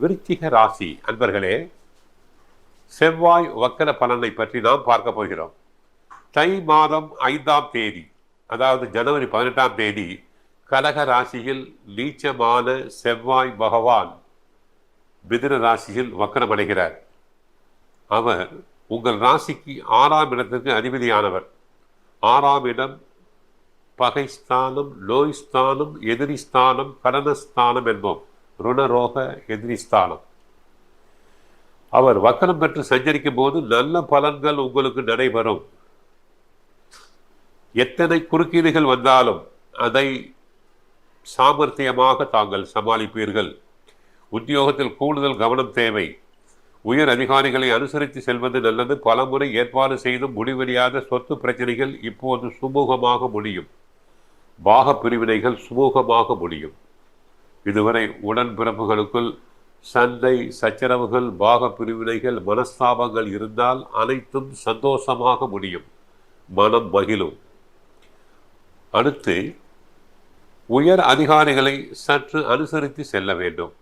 விருச்சிக ராசி அன்பர்களே செவ்வாய் வக்கர பலனை பற்றி நாம் பார்க்க போகிறோம். தை மாதம் ஐந்தாம் தேதி அதாவது ஜனவரி பதினெட்டாம் தேதி கடக ராசியில் நீச்சமான செவ்வாய் பகவான் மிதுன ராசியில் வக்கரமடைகிறார் அவர் உங்கள் ராசிக்கு ஆறாம் இடத்துக்கு அதிபதியானவர். ஆறாம் இடம் பகைஸ்தானம் நோய்ஸ்தானம் எதிரிஸ்தானம் கடனஸ்தானம் என்போம். ருணரோக எதிரிஸ்தானம் அவர் வக்கரம் பெற்று சஞ்சரிக்கும் போது நல்ல பலன்கள் உங்களுக்கு நடைபெறும். எத்தனை குறுக்கீடுகள் வந்தாலும் அதை சாமர்த்தியமாக தாங்கள் சமாளிப்பீர்கள். உத்தியோகத்தில் கூடுதல் கவனம் தேவை. உயர் அதிகாரிகளை அனுசரித்து செல்வது நல்லது. பலமுறை ஏற்பாடு செய்தும் முடிவெறியாத சொத்து பிரச்சனைகள் இப்போது சுமூகமாக முடியும். பாக பிரிவினைகள் சுமூகமாக முடியும். இதுவரை உடன்பிறப்புகளுக்குள் சண்டை சச்சரவுகள் பாக பிரிவினைகள் மனஸ்தாபங்கள் இருந்தால் அனைத்தும் சந்தோஷமாக முடியும். மனம் மகிழும். அடுத்து உயர் அதிகாரிகளை சற்று அனுசரித்து செல்ல வேண்டும்.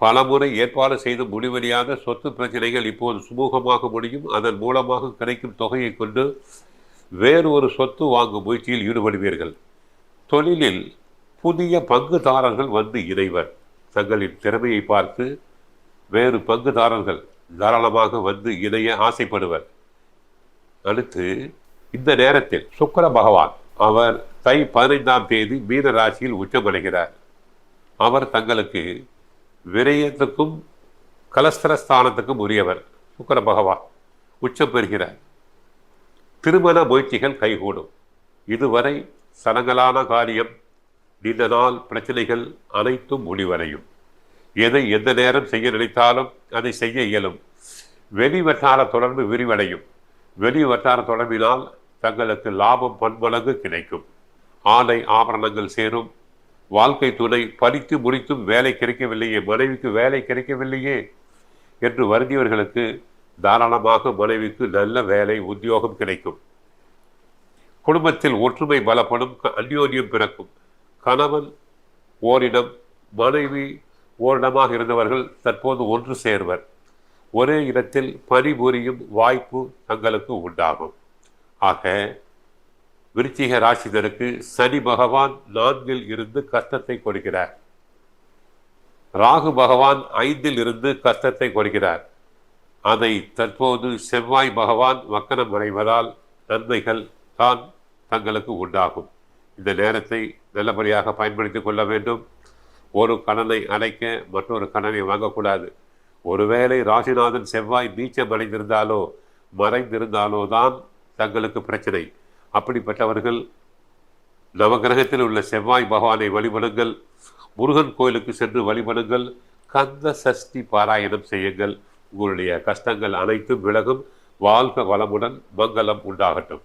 பலமுறை ஏற்பாடு செய்து முடிவறியாத சொத்து பிரச்சனைகள் இப்போது சுமூகமாக முடியும். அதன் மூலமாக கிடைக்கும் தொகையை கொண்டு வேறு ஒரு சொத்து வாங்கும் முயற்சியில் ஈடுபடுவீர்கள். தொழிலில் புதிய பங்குதாரர்கள் வந்து இணைவர் தங்களின் திறமையை பார்த்து வேறு பங்குதாரர்கள் தாராளமாக வந்து இணைய ஆசைப்படுவர். அடுத்து இந்த நேரத்தில் சுக்கர பகவான் அவர் தை பதினைந்தாம் தேதி மீன ராசியில் உச்சமடைகிறார். அவர் தங்களுக்கு விரயத்துக்கும் கலஸ்தரஸ்தானத்துக்கும் உரியவர் சுக்கர பகவான். உச்சம் பெறுகிறார். திருமண முயற்சிகள் கைகூடும். இதுவரை சடங்கலான காரியம் நீண்ட நாள் பிரச்சனைகள் அனைத்தும் முடிவடையும். எதை எந்த நேரம் செய்ய நினைத்தாலும் அதை செய்ய இயலும். வெளி வட்டார தொடர்பு விரிவடையும். வெளி வட்டார தொடர்பினால் தங்களுக்கு லாபம் பன்மடங்கு கிடைக்கும். ஆடை ஆபரணங்கள் சேரும். வாழ்க்கை துணை படித்து முடித்தும் வேலை கிடைக்கவில்லையே மனைவிக்கு வேலை கிடைக்கவில்லையே என்று வருந்தியவர்களுக்கு தாராளமாக மனைவிக்கு நல்ல வேலை உத்தியோகம் கிடைக்கும். குடும்பத்தில் ஒற்றுமை பலப்படும் அந்யோன்யம் பிறக்கும். கணவன் ஓரிடம் மனைவி ஓரிடமாக இருந்தவர்கள் தற்போது ஒன்று சேர்வர். ஒரே இடத்தில் பணிபுரியும் வாய்ப்பு தங்களுக்கு உண்டாகும். ஆக விருச்சிக ராசிதருக்கு சனி பகவான் நான்கில் இருந்து கஷ்டத்தை கொடுக்கிறார். ராகு பகவான் ஐந்தில் இருந்து கஷ்டத்தை கொடுக்கிறார். அதை தற்போது செவ்வாய் பகவான் மக்கணம் அடைவதால் நன்மைகள் தான் தங்களுக்கு உண்டாகும். இந்த நேரத்தை நல்லபடியாக பயன்படுத்தி கொள்ள வேண்டும். ஒரு கடனை அடைக்க மற்றொரு கடனை வாங்கக்கூடாது. ஒருவேளை ராசிநாதன் செவ்வாய் நீச்சம் அடைந்திருந்தாலோ மறைந்திருந்தாலோ தான் தங்களுக்கு பிரச்சனை. அப்படிப்பட்டவர்கள் நவகிரகத்தில் உள்ள செவ்வாய் பகவானை வழிபடுங்கள். முருகன் கோயிலுக்கு சென்று வழிபடுங்கள். கந்த சஷ்டி பாராயணம் செய்யுங்கள். உங்களுடைய கஷ்டங்கள் அனைத்தும் விலகும். வாழ்க வளமுடன் மங்களம் உண்டாகட்டும்.